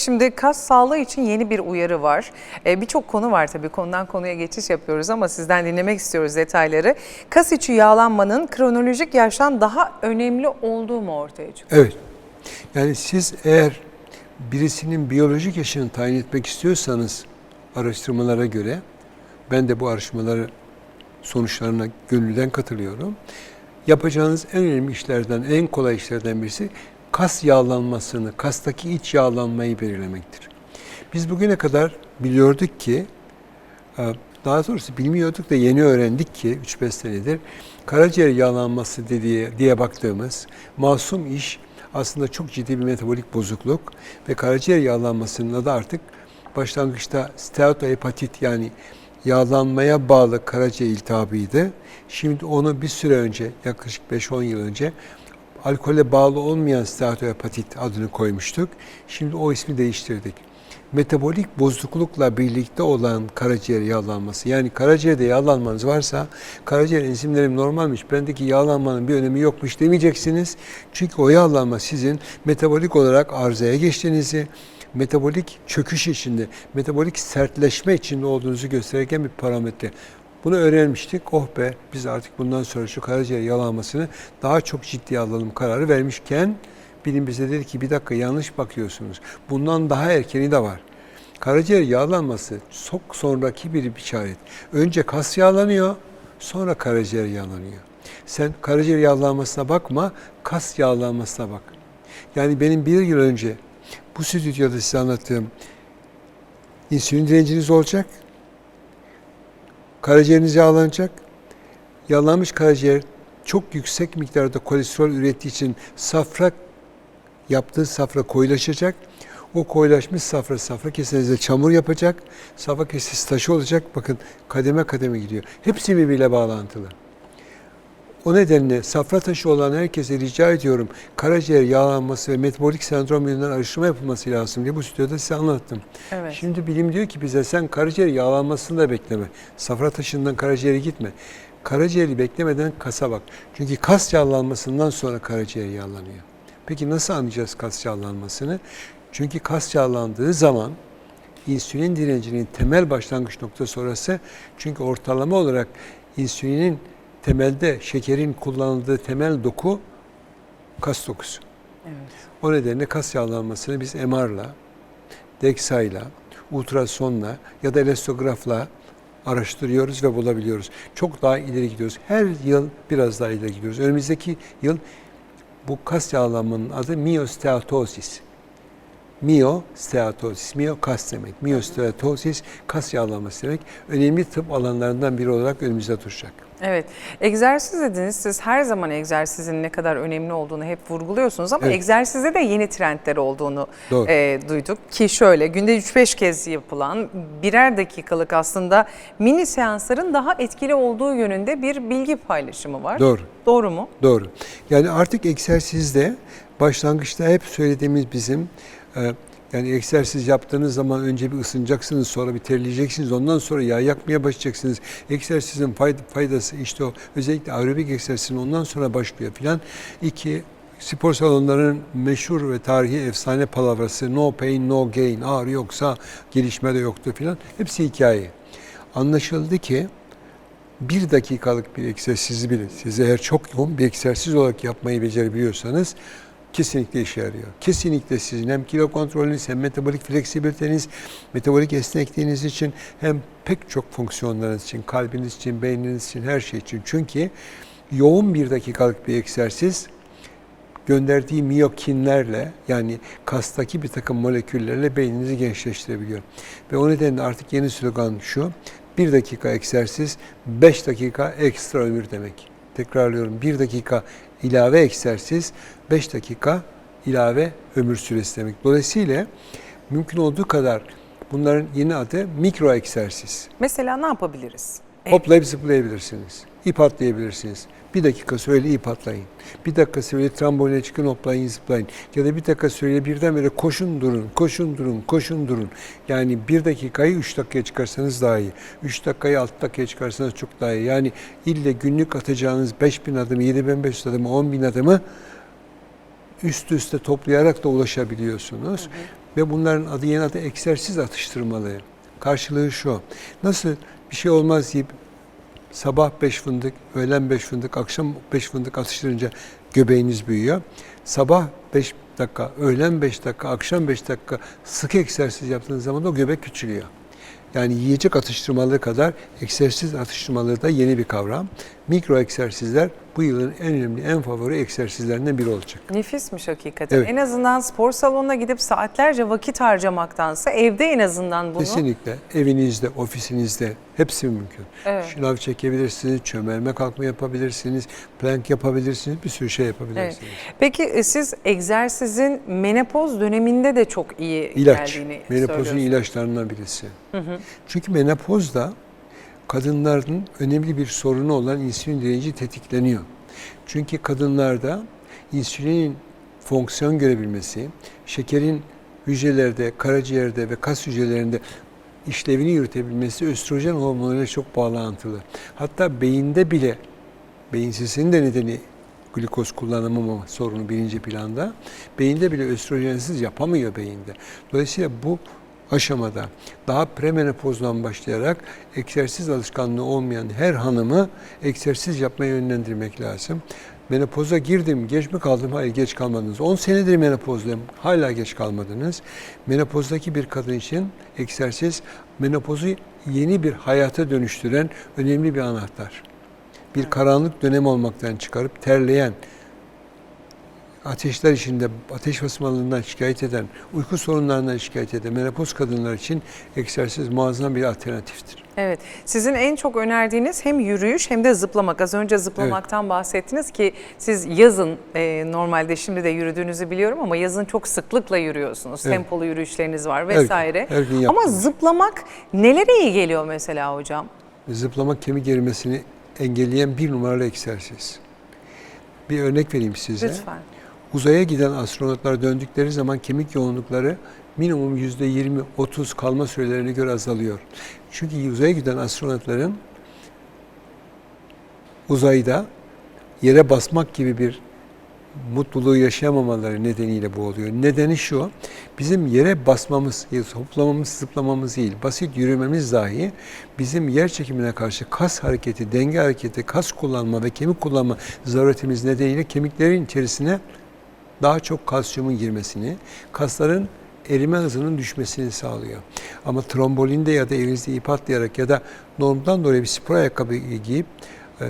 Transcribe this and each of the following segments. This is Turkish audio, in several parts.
şimdi kas sağlığı için yeni bir uyarı var. Ee, Birçok konu var tabii konudan konuya geçiş yapıyoruz ama sizden dinlemek istiyoruz detayları. Kas içi yağlanmanın kronolojik yaştan daha önemli olduğu mu ortaya çıkıyor? Evet. Yani siz eğer birisinin biyolojik yaşını tayin etmek istiyorsanız araştırmalara göre ben de bu araştırmaları sonuçlarına gönülden katılıyorum. Yapacağınız en önemli işlerden, en kolay işlerden birisi kas yağlanmasını, kastaki iç yağlanmayı belirlemektir. Biz bugüne kadar biliyorduk ki, e, daha doğrusu bilmiyorduk da yeni öğrendik ki 3-5 senedir karaciğer yağlanması dediği, diye baktığımız masum iş aslında çok ciddi bir metabolik bozukluk ve karaciğer yağlanmasının adı artık başlangıçta steatohepatit yani yağlanmaya bağlı karaciğer iltihabıydı. Şimdi onu bir süre önce yaklaşık 5-10 yıl önce alkole bağlı olmayan steatohepatit adını koymuştuk. Şimdi o ismi değiştirdik. Metabolik bozuklukla birlikte olan karaciğer yağlanması. Yani karaciğerde yağlanmanız varsa karaciğer enzimlerim normalmiş, bendeki yağlanmanın bir önemi yokmuş demeyeceksiniz. Çünkü o yağlanma sizin metabolik olarak arızaya geçtiğinizi, metabolik çöküş içinde, metabolik sertleşme içinde olduğunuzu gösteren bir parametre. Bunu öğrenmiştik. Oh be biz artık bundan sonra şu karaciğer yağlanmasını daha çok ciddiye alalım kararı vermişken bilim bize dedi ki bir dakika yanlış bakıyorsunuz. Bundan daha erkeni de var. Karaciğer yağlanması çok sonraki bir işaret. Önce kas yağlanıyor, sonra karaciğer yağlanıyor. Sen karaciğer yağlanmasına bakma, kas yağlanmasına bak. Yani benim bir yıl önce bu stüdyoda size anlattığım insülin direnciniz olacak, karaciğeriniz yağlanacak, yağlanmış karaciğer çok yüksek miktarda kolesterol ürettiği için safra yaptığı safra koyulaşacak. O koyulaşmış safra safra kesinizde çamur yapacak. Safra kesesi taşı olacak. Bakın kademe kademe gidiyor. Hepsi birbiriyle bağlantılı. O nedenle safra taşı olan herkese rica ediyorum karaciğer yağlanması ve metabolik sendrom yönünden araştırma yapılması lazım diye bu stüdyoda size anlattım. Evet. Şimdi bilim diyor ki bize sen karaciğer yağlanmasını da bekleme. Safra taşından karaciğere gitme. Karaciğeri beklemeden kasa bak. Çünkü kas yağlanmasından sonra karaciğer yağlanıyor. Peki nasıl anlayacağız kas yağlanmasını? Çünkü kas yağlandığı zaman insülin direncinin temel başlangıç noktası orası. Çünkü ortalama olarak insülinin temelde şekerin kullanıldığı temel doku kas dokusu. Evet. O nedenle kas yağlanmasını biz MR'la, DEXA'yla, ultrasonla ya da elastografla araştırıyoruz ve bulabiliyoruz. Çok daha ileri gidiyoruz. Her yıl biraz daha ileri gidiyoruz. Önümüzdeki yıl bu kas yağlanmanın adı miyosteatosis. Miyosteatosis, miyo kas demek. Miyosteatosis kas yağlanması demek. Önemli tıp alanlarından biri olarak önümüzde duracak. Evet. Egzersiz dediniz. Siz her zaman egzersizin ne kadar önemli olduğunu hep vurguluyorsunuz ama Evet. egzersizde de yeni trendler olduğunu Doğru. e, duyduk. Ki şöyle günde 3-5 kez yapılan birer dakikalık aslında mini seansların daha etkili olduğu yönünde bir bilgi paylaşımı var. Doğru. Doğru mu? Doğru. Yani artık egzersizde başlangıçta hep söylediğimiz bizim yani egzersiz yaptığınız zaman önce bir ısınacaksınız, sonra bir terleyeceksiniz, ondan sonra yağ yakmaya başlayacaksınız. Egzersizin fayda- faydası işte o özellikle aerobik egzersizin ondan sonra başlıyor filan. İki, spor salonlarının meşhur ve tarihi efsane palavrası no pain no gain, ağrı yoksa gelişme de yoktu filan. Hepsi hikaye. Anlaşıldı ki bir dakikalık bir egzersizi bile siz eğer çok yoğun bir egzersiz olarak yapmayı becerebiliyorsanız kesinlikle işe yarıyor. Kesinlikle sizin hem kilo kontrolünüz hem metabolik fleksibiliteniz, metabolik esnekliğiniz için hem pek çok fonksiyonlarınız için, kalbiniz için, beyniniz için, her şey için. Çünkü yoğun bir dakikalık bir egzersiz gönderdiği miyokinlerle yani kastaki bir takım moleküllerle beyninizi gençleştirebiliyor. Ve o nedenle artık yeni slogan şu, bir dakika egzersiz, beş dakika ekstra ömür demek. Tekrarlıyorum, bir dakika ilave egzersiz, beş dakika ilave ömür süresi demek. Dolayısıyla mümkün olduğu kadar bunların yeni adı mikro egzersiz. Mesela ne yapabiliriz? Hoplayıp zıplayabilirsiniz. İp atlayabilirsiniz. Bir dakika söyle ip atlayın. Bir dakika söyle tramboline çıkın hoplayın zıplayın. Ya da bir dakika söyle birdenbire koşun durun, koşun durun, koşun durun. Yani bir dakikayı üç dakikaya çıkarsanız daha iyi. Üç dakikayı altı dakikaya çıkarsanız çok daha iyi. Yani ille günlük atacağınız 5000 adım, 7500 adım, 10 bin adımı üst üste toplayarak da ulaşabiliyorsunuz. Ve bunların adı yeni adı egzersiz atıştırmalığı. Karşılığı şu. Nasıl bir şey olmaz deyip sabah 5 fındık, öğlen 5 fındık, akşam 5 fındık atıştırınca göbeğiniz büyüyor. Sabah 5 dakika, öğlen 5 dakika, akşam 5 dakika sık egzersiz yaptığınız zaman da o göbek küçülüyor. Yani yiyecek atıştırmalığı kadar egzersiz atıştırmalığı da yeni bir kavram. Mikro egzersizler bu yılın en önemli, en favori egzersizlerinden biri olacak. Nefismiş hakikaten. Evet. En azından spor salonuna gidip saatlerce vakit harcamaktansa evde en azından bunu Kesinlikle evinizde, ofisinizde hepsi mümkün. Evet. Şınav çekebilirsiniz, çömelme kalkma yapabilirsiniz, plank yapabilirsiniz, bir sürü şey yapabilirsiniz. Peki e, siz egzersizin menopoz döneminde de çok iyi İlaç, geldiğini menopozun söylüyorsunuz. ilaçlarından birisi. Çünkü menopozda kadınların önemli bir sorunu olan insülin direnci tetikleniyor. Çünkü kadınlarda insülinin fonksiyon görebilmesi, şekerin hücrelerde, karaciğerde ve kas hücrelerinde işlevini yürütebilmesi östrojen hormonuyla çok bağlantılı. Hatta beyinde bile, beyinsizliğin de nedeni glikoz kullanamama sorunu birinci planda. Beyinde bile östrojensiz yapamıyor beyinde. Dolayısıyla bu aşamada daha premenopozdan başlayarak egzersiz alışkanlığı olmayan her hanımı egzersiz yapmaya yönlendirmek lazım. Menopoza girdim, geç mi kaldım? Hayır geç kalmadınız. 10 senedir menopozdayım, hala geç kalmadınız. Menopozdaki bir kadın için egzersiz menopozu yeni bir hayata dönüştüren önemli bir anahtar. Bir karanlık dönem olmaktan çıkarıp terleyen, ateşler içinde ateş basmalığından şikayet eden, uyku sorunlarından şikayet eden menopoz kadınlar için egzersiz muazzam bir alternatiftir. Evet. Sizin en çok önerdiğiniz hem yürüyüş hem de zıplamak. Az önce zıplamaktan bahsettiniz ki siz yazın e, normalde şimdi de yürüdüğünüzü biliyorum ama yazın çok sıklıkla yürüyorsunuz. Evet. Tempolu yürüyüşleriniz var vesaire. her gün ama zıplamak nelere iyi geliyor mesela hocam? Zıplamak kemik erimesini engelleyen bir numaralı egzersiz. Bir örnek vereyim size. Lütfen. Uzaya giden astronotlar döndükleri zaman kemik yoğunlukları minimum %20-30 kalma sürelerine göre azalıyor. Çünkü uzaya giden astronotların uzayda yere basmak gibi bir mutluluğu yaşayamamaları nedeniyle bu oluyor. Nedeni şu, bizim yere basmamız, hoplamamız, zıplamamız değil, basit yürümemiz dahi bizim yer çekimine karşı kas hareketi, denge hareketi, kas kullanma ve kemik kullanma zaruretimiz nedeniyle kemiklerin içerisine daha çok kalsiyumun girmesini, kasların erime hızının düşmesini sağlıyor. Ama trombolinde ya da elinizde ip atlayarak ya da normdan dolayı bir spor ayakkabı giyip e,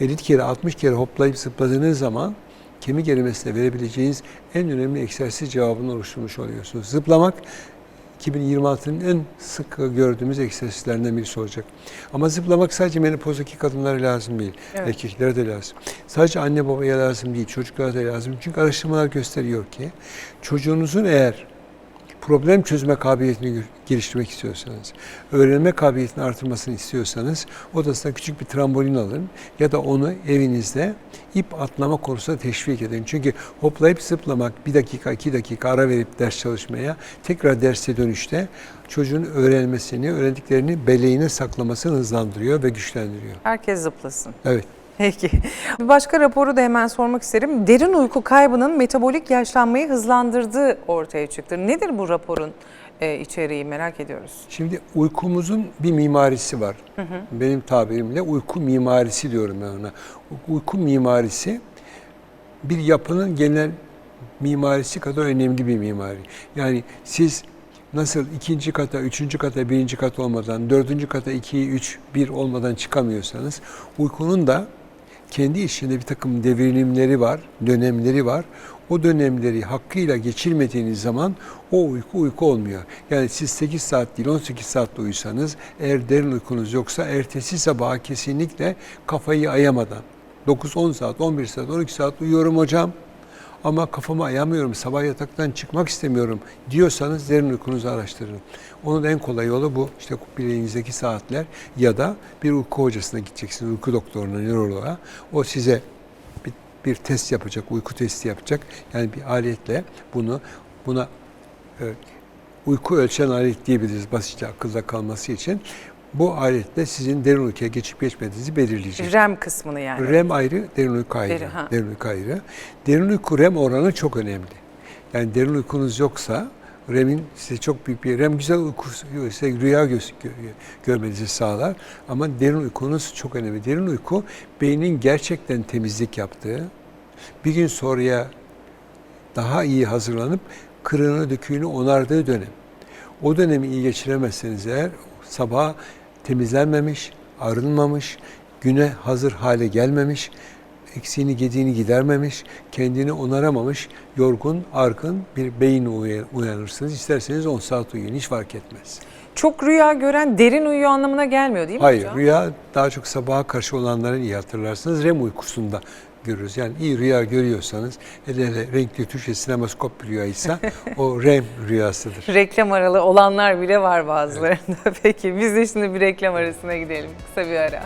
50 kere 60 kere hoplayıp zıpladığınız zaman kemik erimesine verebileceğiniz en önemli egzersiz cevabını oluşturmuş oluyorsunuz. Zıplamak 2026'nın en sık gördüğümüz egzersizlerinden birisi olacak. Ama zıplamak sadece menopozdaki kadınlara lazım değil. Evet. Erkeklere de lazım. Sadece anne babaya lazım değil, çocuklara da lazım. Çünkü araştırmalar gösteriyor ki çocuğunuzun eğer problem çözme kabiliyetini geliştirmek istiyorsanız, öğrenme kabiliyetini artırmasını istiyorsanız odasına küçük bir trambolin alın ya da onu evinizde ip atlama konusunda teşvik edin. Çünkü hoplayıp zıplamak bir dakika, iki dakika ara verip ders çalışmaya, tekrar derse dönüşte çocuğun öğrenmesini, öğrendiklerini beleğine saklamasını hızlandırıyor ve güçlendiriyor. Herkes zıplasın. Evet. Peki. Bir başka raporu da hemen sormak isterim. Derin uyku kaybının metabolik yaşlanmayı hızlandırdığı ortaya çıktı. Nedir bu raporun e, içeriği merak ediyoruz. Şimdi uykumuzun bir mimarisi var. Benim tabirimle uyku mimarisi diyorum ben ona. Uyku mimarisi bir yapının genel mimarisi kadar önemli bir mimari. Yani siz nasıl ikinci kata, üçüncü kata, birinci kat olmadan, dördüncü kata iki, üç, bir olmadan çıkamıyorsanız uykunun da kendi içinde bir takım devrilimleri var, dönemleri var. O dönemleri hakkıyla geçirmediğiniz zaman o uyku uyku olmuyor. Yani siz 8 saat değil 18 saat de uyusanız eğer derin uykunuz yoksa ertesi sabaha kesinlikle kafayı ayamadan 9-10 saat, 11 saat, 12 saat uyuyorum hocam ama kafamı ayamıyorum, sabah yataktan çıkmak istemiyorum diyorsanız derin uykunuzu araştırın. Onun en kolay yolu bu. İşte bileğinizdeki saatler ya da bir uyku hocasına gideceksiniz, uyku doktoruna, nöroloğa. O size bir, bir test yapacak, uyku testi yapacak. Yani bir aletle bunu buna e, uyku ölçen alet diyebiliriz basitçe akılda kalması için. Bu aletle sizin derin uykuya geçip geçmediğinizi belirleyecek. REM kısmını yani. REM ayrı, derin uyku ayrı. Derin, ha. Derin uyku ayrı. Derin uyku REM oranı çok önemli. Yani derin uykunuz yoksa REM'in size çok büyük bir REM güzel uyku, size rüya gö- görmenizi sağlar. Ama derin uykunuz çok önemli. Derin uyku beynin gerçekten temizlik yaptığı, bir gün sonraya daha iyi hazırlanıp kırığını döküğünü onardığı dönem. O dönemi iyi geçiremezseniz eğer sabah temizlenmemiş, arınmamış, güne hazır hale gelmemiş, eksiğini gediğini gidermemiş, kendini onaramamış, yorgun, argın bir beyin uya- uyanırsınız. İsterseniz 10 saat uyuyun, hiç fark etmez. Çok rüya gören derin uyuyor anlamına gelmiyor değil mi Hayır, hocam? rüya daha çok sabaha karşı olanların iyi hatırlarsınız. REM uykusunda görürüz. Yani iyi rüya görüyorsanız, hele hele renkli Türkçe sinemaskop bir rüyaysa o REM rüyasıdır. Reklam aralı olanlar bile var bazılarında. Peki biz de şimdi bir reklam arasına gidelim. Kısa bir ara.